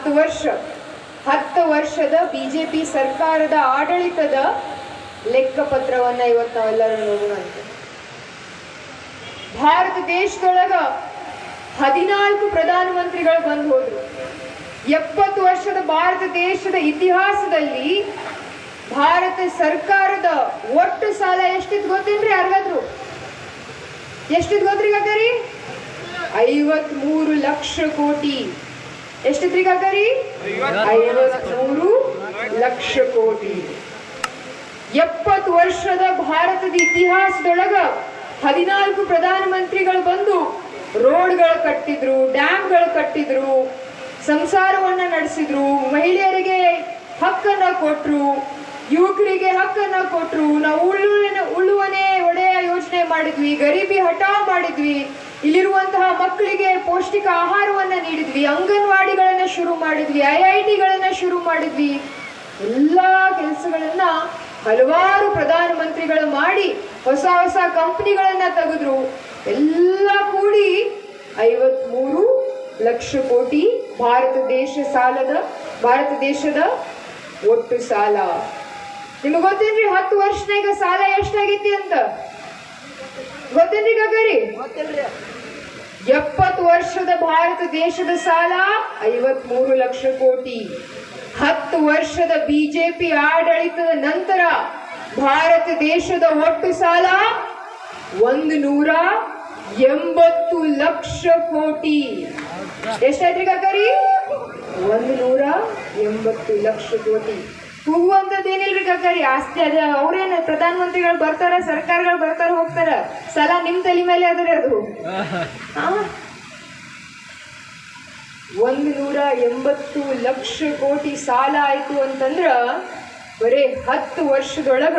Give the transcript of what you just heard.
ಹತ್ತು ವರ್ಷ, ಹತ್ತು ವರ್ಷದ ಬಿ ಜೆ ಪಿ ಸರ್ಕಾರದ ಆಡಳಿತದ ಲೆಕ್ಕಪತ್ರವನ್ನ ಇವತ್ತು ನಾವೆಲ್ಲರೂ ನೋಡೋಣ ಅಂತ ಭಾರತ ದೇಶದೊಳಗ ಹದಿನಾಲ್ಕು ಪ್ರಧಾನಮಂತ್ರಿಗಳು ಬಂದು ಹೋದ್ರು. ಎಪ್ಪತ್ತು ವರ್ಷದ ಭಾರತ ದೇಶದ ಇತಿಹಾಸದಲ್ಲಿ ಭಾರತ ಸರ್ಕಾರದ ಒಟ್ಟು ಸಾಲ ಎಷ್ಟಿದ್ ಗೊತ್ತೇನ್ರಿ ಅರವತ್ತು? ಎಷ್ಟಿದ್ ಗೊತ್ತ್ರಿ ರೀ ಐವತ್ಮೂರು ಲಕ್ಷ ಕೋಟಿ. ಎಷ್ಟಿತ್ರಿ ಕಾಕರಿ ಐವತ್ಮೂರು ಲಕ್ಷ ಕೋಟಿ. ಎಪ್ಪತ್ತು ವರ್ಷದ ಭಾರತದ ಇತಿಹಾಸದೊಳಗ ಹದಿನಾಲ್ಕು ಪ್ರಧಾನ ಮಂತ್ರಿಗಳು ಬಂದು ರೋಡ್ಗಳು ಕಟ್ಟಿದ್ರು, ಡ್ಯಾಮ್ಗಳು ಕಟ್ಟಿದ್ರು, ಸಂಸಾರವನ್ನ ನಡೆಸಿದ್ರು, ಮಹಿಳೆಯರಿಗೆ ಹಕ್ಕನ್ನ ಕೊಟ್ರು, ಯುವಕರಿಗೆ ಹಕ್ಕನ್ನ ಕೊಟ್ರು, ನಾವು ಉಳ್ಳುವನೆ ಉಳುವನೆ ಒಡೆಯ ಯೋಜನೆ ಮಾಡಿದ್ವಿ, ಗರೀಬಿ ಹಠಾವ್ ಮಾಡಿದ್ವಿ, ಇಲ್ಲಿರುವಂತಹ ಮಕ್ಕಳಿಗೆ ಪೌಷ್ಟಿಕ ಆಹಾರವನ್ನ ನೀಡಿದ್ವಿ ಅಂಗನವಾಡಿಗಳನ್ನ ಶುರು ಮಾಡಿದ್ವಿ ಐ ಐ ಟಿಗಳನ್ನ ಶುರು ಮಾಡಿದ್ವಿ. ಎಲ್ಲಾ ಕೆಲಸಗಳನ್ನ ಹಲವಾರು ಪ್ರಧಾನಮಂತ್ರಿಗಳು ಮಾಡಿ ಹೊಸ ಹೊಸ ಕಂಪ್ನಿಗಳನ್ನ ತೆಗೆದ್ರು. ಎಲ್ಲ ಕೂಡಿ ಐವತ್ಮೂರು ಲಕ್ಷ ಕೋಟಿ ಭಾರತ ದೇಶ ಸಾಲದ ಭಾರತ ದೇಶದ ಒಟ್ಟು ಸಾಲ. ನಿಮ್ಗೆ ಗೊತ್ತೇನ್ರಿ ಹತ್ತು ವರ್ಷನಾಗ ಸಾಲ ಎಷ್ಟಾಗೈತಿ ಅಂತ? ಗೊತ್ತೇನ್ರಿ ಗಗರಿ ಎಪ್ಪತ್ತು ವರ್ಷದ ಭಾರತ ದೇಶದ ಸಾಲ ಐವತ್ಮೂರು ಲಕ್ಷ ಕೋಟಿ. ಹತ್ತು ವರ್ಷದ ಬಿಜೆಪಿ ಆಡಳಿತದ ನಂತರ ಭಾರತ ದೇಶದ ಒಟ್ಟು ಸಾಲ ಒಂದು ನೂರ ಎಂಬತ್ತು ಲಕ್ಷ ಕೋಟಿ. ಎಷ್ಟಾಯ್ತ್ರಿ ಕಾಕರಿ? ಒಂದು ನೂರ ಎಂಬತ್ತು ಲಕ್ಷ ಕೋಟಿ. ಕೂಗುವಂಥದ್ದೇನಿಲ್ರಿ ಕಾಕರಿ? ಆಸ್ತಿ ಅದ. ಅವ್ರೇನು ಪ್ರಧಾನಮಂತ್ರಿಗಳು ಬರ್ತಾರ ಸರ್ಕಾರಗಳು ಬರ್ತಾರ ಹೋಗ್ತಾರ? ಸಲ ನಿಮ್ ತಲೆ ಮೇಲೆ ಅದ್ರಿ ಅದು? ಒಂದು ನೂರ ಎಂಬತ್ತು ಲಕ್ಷ ಕೋಟಿ ಸಾಲ ಆಯಿತು ಅಂತಂದ್ರೆ ಬರೀ ಹತ್ತು ವರ್ಷದೊಳಗ